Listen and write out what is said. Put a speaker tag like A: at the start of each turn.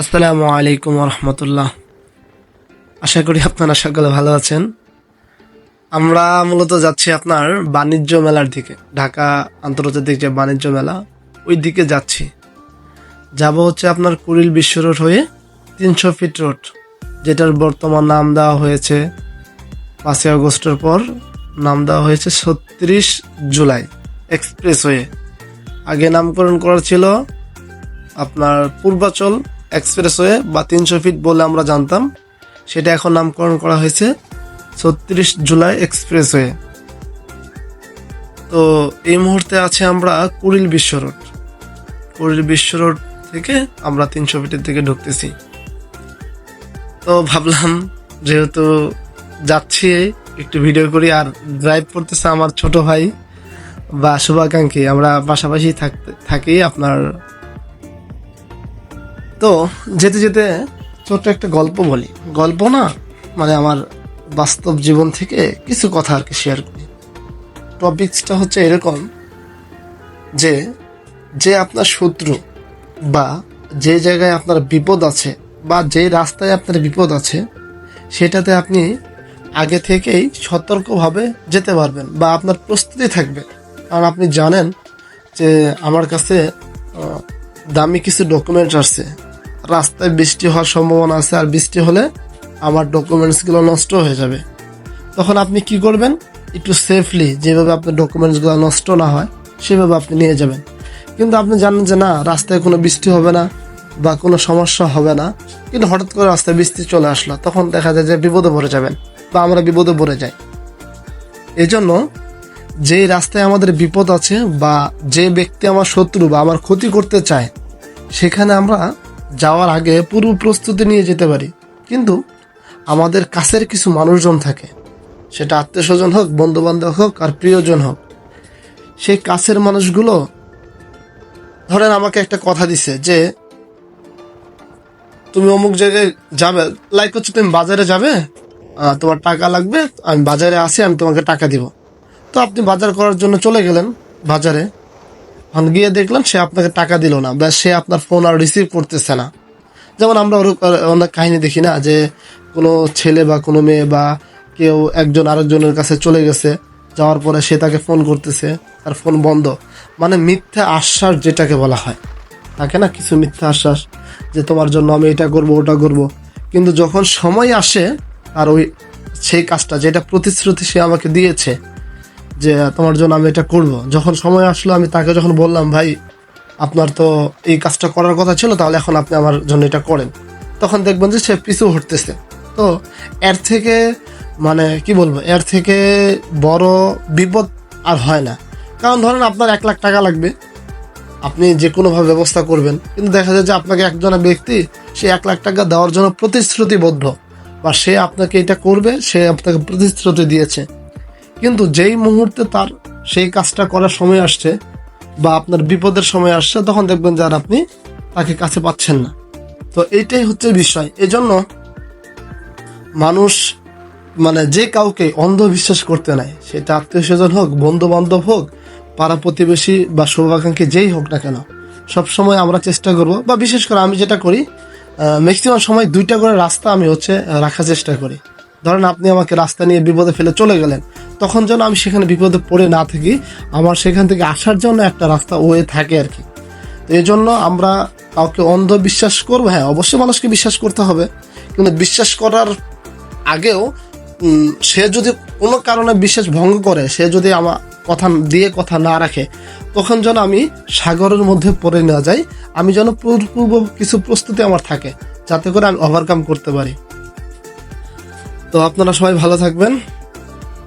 A: আসসালামু আলাইকুম রহমতুল্লাহ আশা করি আপনারা সকলে ভালো আছেন। আমরা মূলত যাচ্ছি আপনার বাণিজ্য মেলার দিকে, ঢাকা আন্তর্জাতিক যে বাণিজ্য মেলা, ওই দিকে যাচ্ছি। যাব হচ্ছে আপনার কুড়িল বিশ্ব রোড হয়ে তিনশো ফিট রোড, যেটার বর্তমান নাম দেওয়া হয়েছে পাঁচই আগস্টের পর, নাম দেওয়া হয়েছে ছত্রিশ জুলাই এক্সপ্রেস এক্সপ্রেসওয়ে। আগে নামকরণ করা ছিল আপনার পূর্বাচল এক্সপ্রেসওয়ে বা তিনশো ফিট বলে আমরা জানতাম, সেটা এখন নামকরণ করা হয়েছে ছত্রিশ জুলাই এক্সপ্রেসওয়ে তো এই মুহূর্তে আছে আমরা কুড়িল বিশ্ব রোড। কুড়িল বিশ্ব রোড থেকে আমরা তিনশো ফিটের দিকে ঢুকতেছি। তো ভাবলাম, যেহেতু যাচ্ছি, একটু ভিডিও করি, আর ড্রাইভ করতেছে আমার ছোট ভাই বা শুভাকাঙ্ক্ষী, আমরা পাশাপাশি থাকতে, থাকি আপনার তো যেতে যেতে ছোট্ট একটা গল্প বলি। গল্প না মানে আমার বাস্তব জীবন থেকে কিছু কথা আর কি শেয়ার করি। টপিকসটা হচ্ছে এরকম যে যে আপনার শত্রু বা যে জায়গায় আপনার বিপদ আছে বা যে রাস্তায় আপনার বিপদ আছে, সেটাতে আপনি আগে থেকেই সতর্কভাবে যেতে পারবেন বা আপনার প্রস্তুতি থাকবে। কারণ আপনি জানেন যে আমার কাছে দামি কিছু ডকুমেন্টস আছে রাস্তায় বৃষ্টি হওয়ার সম্ভাবনা আছে আর বৃষ্টি হলে আমার ডকুমেন্টসগুলো নষ্ট হয়ে যাবে। তখন আপনি কি করবেন? একটু সেফলি যেভাবে আপনার ডকুমেন্টসগুলো নষ্ট না হয়, সেভাবে আপনি নিয়ে যাবেন। কিন্তু আপনি জানেন যে না, রাস্তায় কোনো বৃষ্টি হবে না বা কোনো সমস্যা হবে না। কিন্তু হঠাৎ করে রাস্তায় বৃষ্টি চলে আসলো, তখন দেখা যায় যে বিপদে পড়ে যাবেন বা আমরা বিপদে পড়ে যাই। এজন্য যে রাস্তায় আমাদের বিপদ আছে বা যে ব্যক্তি আমার শত্রু বা আমার ক্ষতি করতে চায়, সেখানে আমরা যাওয়ার আগে পূর্ব প্রস্তুতি নিয়ে যেতে পারি। কিন্তু আমাদের কাছের কিছু মানুষজন থাকে। সেটা আত্মীয় স্বজন হোক বন্ধু বান্ধব হোক, আর প্রিয়জন হোক। সেই কাছের মানুষগুলো ধরেন আমাকে একটা কথা দিছে যে, তুমি অমুক জায়গায় যাবে? লাইক হচ্ছে তুমি বাজারে যাবে? তোমার টাকা লাগবে, আমি বাজারে আসি, আমি তোমাকে টাকা দিব। তো আপনি বাজার করার জন্য চলে গেলেন বাজারে। এখন গিয়ে দেখলাম সে আপনাকে টাকা দিল না, বা সে আপনার ফোন আর রিসিভ করতেছে না। যেমন আমরা অনেক কাহিনী দেখি না, যে কোনো ছেলে বা কোনো মেয়ে বা কেউ একজন আরেকজনের কাছে চলে গেছে, যাওয়ার পরে সে তাকে ফোন করতেছে, তার ফোন বন্ধ। মানে মিথ্যা আশ্বাস যেটাকে বলা হয়। থাকে না কিছু মিথ্যা আশ্বাস, যে তোমার জন্য আমি এটা করব, ওটা করব। কিন্তু যখন সময় আসে, আর ওই সেই কাজটা, যেটা প্রতিশ্রুতি সে আমাকে দিয়েছে যে, তোমার জন্য আমি এটা করব। যখন সময় আসলো, আমি তাকে যখন বললাম, ভাই, আপনার তো এই কাজটা করার কথা ছিল, তাহলে এখন আপনি আমার জন্য এটা করেন। তখন দেখবেন যে, সে পিছু হটতেছে। তো এর থেকে মানে কি বলব, এর থেকে বড় বিপদ আর হয় না। কারণ ধরেন আপনার এক লাখ টাকা লাগবে, আপনি যে কোনোভাবে ব্যবস্থা করবেন। কিন্তু দেখা যায় যে, আপনাকে একজন ব্যক্তি, সে এক লাখ টাকা দেওয়ার জন্য প্রতিশ্রুতিবদ্ধ। বা সে আপনাকে এটা করবে, সে আপনাকে প্রতিশ্রুতি দিয়েছে। কিন্তু যেই মুহূর্তে তার সেই কাজটা করার সময় আসছে বা আপনার বিপদের সময় আসছে, তখন দেখবেন যে আর আপনি তাকে কাছে পাচ্ছেন না। তো এইটাই হচ্ছে বিষয়। এজন্য মানুষ মানে যে কাউকে অন্ধবিশ্বাস করতে নাই সেটা আত্মীয় স্বজন হোক বন্ধু বান্ধব হোক, পাড়া প্রতিবেশী বা শুভাকাঙ্ক্ষী যেই হোক না কেন, সবসময় আমরা চেষ্টা করব বা বিশেষ করে আমি যেটা করি ম্যাক্সিমাম সময় দুইটা করে রাস্তা আমি হচ্ছে রাখার চেষ্টা করি। ধরেন আপনি আমাকে রাস্তা নিয়ে বিপদে ফেলে চলে গেলেন তখন যেন আমি সেখানে বিপদে পড়ে না থাকি, আমার সেখান থেকে আসার জন্য একটা রাস্তা ওয়ে থাকে আর কি। তো এই জন্য আমরা কাউকে অন্ধবিশ্বাস করব হ্যাঁ অবশ্যই মানুষকে বিশ্বাস করতে হবে, কিন্তু বিশ্বাস করার আগেও সে যদি কোনো কারণে বিশ্বাস ভঙ্গ করে, সে যদি আমার কথা দিয়ে কথা না রাখে, তখন যেন আমি সাগরের মধ্যে পড়ে না যাই, আমি যেন পূর্ব কিছু প্রস্তুতি আমার থাকে, যাতে করে আমি ওভারকাম করতে পারি। তো আপনারা সবাই ভালো থাকবেন।